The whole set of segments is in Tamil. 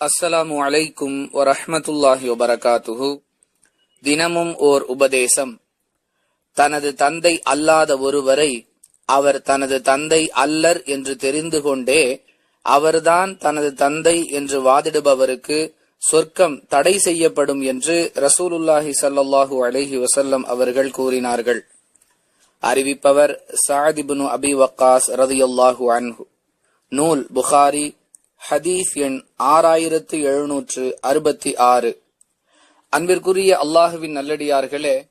அஸ்ஸலாமு அலைக்கும் வரஹ்மத்துல்லாஹி வபரகாத்துஹு. தினமும் ஓர் உபதேசம். தனது தந்தை அல்லாத ஒருவரை அவர் தனது தந்தை அல்லர் என்று தெரிந்து கொண்டே அவர்தான் தனது தந்தை என்று வாதிடுபவருக்கு சொர்க்கம் தடை செய்யப்படும் என்று ரசூலுல்லாஹி சல்லாஹூ அலஹி வசல்லம் அவர்கள் கூறினார்கள். அறிவிப்பவர் சாதிபுனு அபி வக்காஸ் ரதியுல்லாஹு அன்ஹு. நூல் புகாரி ஹதீஸ் எண் ஆறாயிரத்து எழுநூற்று அறுபத்தி ஆறு. அன்பிற்குரிய அல்லாஹுவின் நல்லடியார்களே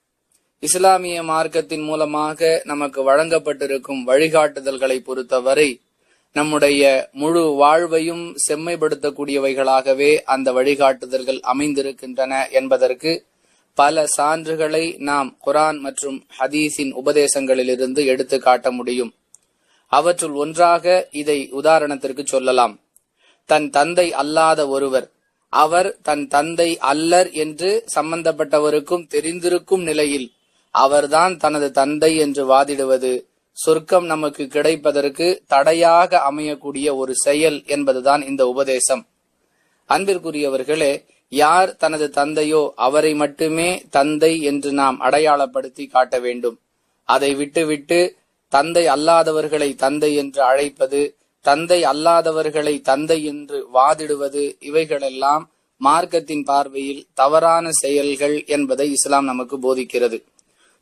இஸ்லாமிய மார்க்கத்தின் மூலமாக நமக்கு வழங்கப்பட்டிருக்கும் வழிகாட்டுதல்களை பொறுத்தவரை நம்முடைய முழு வாழ்வையும் செம்மைப்படுத்தக்கூடியவைகளாகவே அந்த வழிகாட்டுதல்கள் அமைந்திருக்கின்றன என்பதற்கு பல சான்றுகளை நாம் குரான் மற்றும் ஹதீஸின் உபதேசங்களிலிருந்து எடுத்து காட்ட முடியும். அவற்றுள் ஒன்றாக இதை உதாரணத்திற்கு சொல்லலாம். தன் தந்தை அல்லாத ஒருவர். அவர் தன் தந்தை அல்லர் என்று சம்பந்தப்பட்டவருக்கும் தெரிந்திருக்கும் நிலையில் அவர்தான் தனது தந்தை என்று வாதிடுவது சொர்க்கம் நமக்கு கிடைப்பதற்கு தடையாக அமையக்கூடிய ஒரு செயல் என்பதுதான் இந்த உபதேசம். அன்பிற்குரியவர்களே யார் தனது தந்தையோ அவரை மட்டுமே தந்தை என்று நாம் அடையாளப்படுத்தி காட்ட வேண்டும். அதை விட்டுவிட்டு தந்தை அல்லாதவர்களை தந்தை என்று அழைப்பது தந்தை அல்லாதவர்களை தந்தை என்று வாதிடுவது இவைகளெல்லாம் மார்க்கத்தின் பார்வையில் தவறான செயல்கள் என்பதை இஸ்லாம் நமக்கு போதிக்கிறது.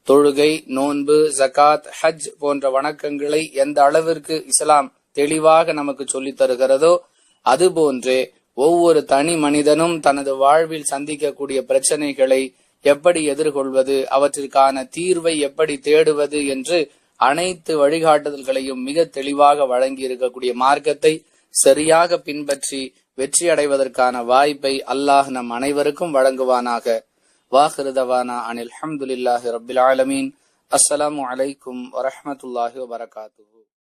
தொழுகை நோன்பு ஜகாத் ஹஜ் போன்ற வணக்கங்களை எந்த அளவிற்கு இஸ்லாம் தெளிவாக நமக்கு சொல்லித் தருகிறதோ அதுபோன்றே ஒவ்வொரு தனி மனிதனும் தனது வாழ்வில் சந்திக்கக்கூடிய பிரச்சனைகளை எப்படி எதிர்கொள்வது அவற்றிற்கான தீர்வை எப்படி தேடுவது என்று அனைத்து வழிகாட்டுதல்களையும் மிக தெளிவாக வழங்கி இருக்கக்கூடிய மார்க்கத்தை சரியாக பின்பற்றி வெற்றி அடைவதற்கான வாய்ப்பை அல்லாஹ் நம் அனைவருக்கும் வழங்குவானாக. வாஹிருதவானா அனில் அஹமதுல்லாஹி ரபில் ஆலமீன். அஸ்ஸலாமு அலைக்கும் வரஹமத்துல்லாஹி வபரகாத்துஹு.